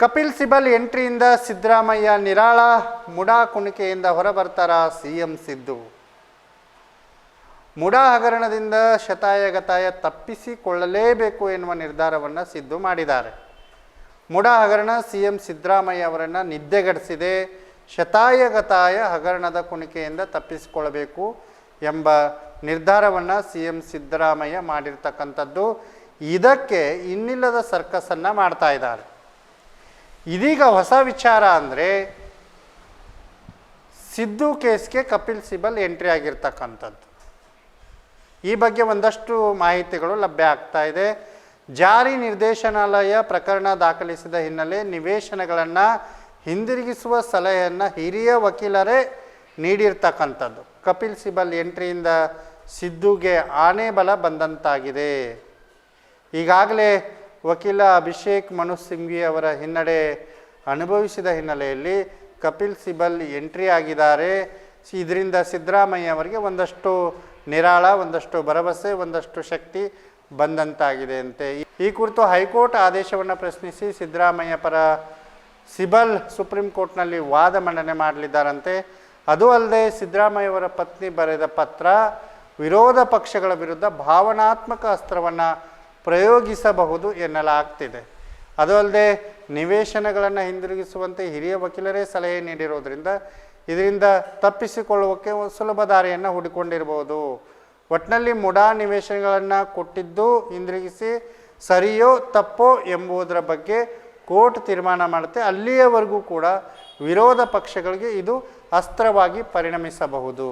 ಕಪಿಲ್ ಸಿಬಲ್ ಎಂಟ್ರಿಯಿಂದ ಸಿದ್ದರಾಮಯ್ಯ ನಿರಾಳ, ಮುಡಾ ಕುಣಿಕೆಯಿಂದ ಹೊರಬರ್ತಾರ ಸಿ ಎಂ ಸಿದ್ದು. ಮುಡಾ ಹಗರಣದಿಂದ ಶತಾಯಗತಾಯ ತಪ್ಪಿಸಿಕೊಳ್ಳಲೇಬೇಕು ಎನ್ನುವ ನಿರ್ಧಾರವನ್ನು ಸಿದ್ದು ಮಾಡಿದ್ದಾರೆ. ಮುಡಾ ಹಗರಣ ಸಿ ಎಂ ಸಿದ್ದರಾಮಯ್ಯ ಅವರನ್ನು ನಿದ್ದೆಗಡಿಸಿದೆ ಶತಾಯಗತಾಯ ಹಗರಣದ ಕುಣಿಕೆಯಿಂದ ತಪ್ಪಿಸಿಕೊಳ್ಳಬೇಕು ಎಂಬ ನಿರ್ಧಾರವನ್ನು ಸಿ ಎಂ ಸಿದ್ದರಾಮಯ್ಯ ಮಾಡಿರ್ತಕ್ಕಂಥದ್ದು. ಇದಕ್ಕೆ ಇನ್ನಿಲ್ಲದ ಸರ್ಕಸನ್ನು ಮಾಡ್ತಾ ಇದ್ದಾರೆ. ಇದೀಗ ಹೊಸ ವಿಚಾರ ಅಂದರೆ ಸಿದ್ದು ಕೇಸ್ಗೆ ಕಪಿಲ್ ಸಿಬಲ್ ಎಂಟ್ರಿ ಆಗಿರ್ತಕ್ಕಂಥದ್ದು. ಈ ಬಗ್ಗೆ ಒಂದಷ್ಟು ಮಾಹಿತಿಗಳು ಲಭ್ಯ ಆಗ್ತಾ ಇದೆ. ಜಾರಿ ನಿರ್ದೇಶನಾಲಯ ಪ್ರಕರಣ ದಾಖಲಿಸಿದ ಹಿನ್ನೆಲೆ ನಿವೇಶನಗಳನ್ನು ಹಿಂದಿರುಗಿಸುವ ಸಲಹೆಯನ್ನು ಹಿರಿಯ ವಕೀಲರೇ ನೀಡಿರ್ತಕ್ಕಂಥದ್ದು. ಕಪಿಲ್ ಸಿಬಲ್ ಎಂಟ್ರಿಯಿಂದ ಸಿದ್ದುಗೆ ಆನೆ ಬಲ ಬಂದಂತಾಗಿದೆ. ಈಗಾಗಲೇ ವಕೀಲ ಅಭಿಷೇಕ್ ಮನು ಸಿಂಘ್ವಿ ಅವರ ಹಿನ್ನಡೆ ಅನುಭವಿಸಿದ ಹಿನ್ನೆಲೆಯಲ್ಲಿ ಕಪಿಲ್ ಸಿಬಲ್ ಎಂಟ್ರಿ ಆಗಿದ್ದಾರೆ. ಇದರಿಂದ ಸಿದ್ದರಾಮಯ್ಯ ಅವರಿಗೆ ಒಂದಷ್ಟು ನಿರಾಳ, ಒಂದಷ್ಟು ಭರವಸೆ, ಒಂದಷ್ಟು ಶಕ್ತಿ ಬಂದಂತಾಗಿದೆ ಅಂತೆ ಈ ಕುರಿತು ಹೈಕೋರ್ಟ್ ಆದೇಶವನ್ನು ಪ್ರಶ್ನಿಸಿ ಸಿದ್ದರಾಮಯ್ಯ ಪರ ಸಿಬಲ್ ಸುಪ್ರೀಂ ಕೋರ್ಟ್ನಲ್ಲಿ ವಾದ ಮಂಡನೆ ಮಾಡಲಿದ್ದಾರಂತೆ. ಅದು ಅಲ್ಲದೆ ಸಿದ್ದರಾಮಯ್ಯ ಅವರ ಪತ್ನಿ ಬರೆದ ಪತ್ರ ವಿರೋಧ ಪಕ್ಷಗಳ ವಿರುದ್ಧ ಭಾವನಾತ್ಮಕ ಅಸ್ತ್ರವನ್ನು ಪ್ರಯೋಗಿಸಬಹುದು ಎನ್ನಲಾಗ್ತಿದೆ. ಅದು ಅಲ್ಲದೆ ನಿವೇಶನಗಳನ್ನು ಹಿಂದಿರುಗಿಸುವಂತೆ ಹಿರಿಯ ವಕೀಲರೇ ಸಲಹೆ ನೀಡಿರೋದ್ರಿಂದ ಇದರಿಂದ ತಪ್ಪಿಸಿಕೊಳ್ಳುವಕ್ಕೆ ಸುಲಭ ದಾರಿಯನ್ನು ಹುಡುಕೊಂಡಿರಬಹುದು ಒಟ್ಟಿನಲ್ಲಿ ಮುಡಾ ನಿವೇಶನಗಳನ್ನು ಕೊಟ್ಟಿದ್ದು ಹಿಂದಿರುಗಿಸಿ ಸರಿಯೋ ತಪ್ಪೋ ಎಂಬುದರ ಬಗ್ಗೆ ಕೋರ್ಟ್ ತೀರ್ಮಾನ ಮಾಡುತ್ತೆ. ಅಲ್ಲಿಯವರೆಗೂ ಕೂಡ ವಿರೋಧ ಪಕ್ಷಗಳಿಗೆ ಇದು ಅಸ್ತ್ರವಾಗಿ ಪರಿಣಮಿಸಬಹುದು.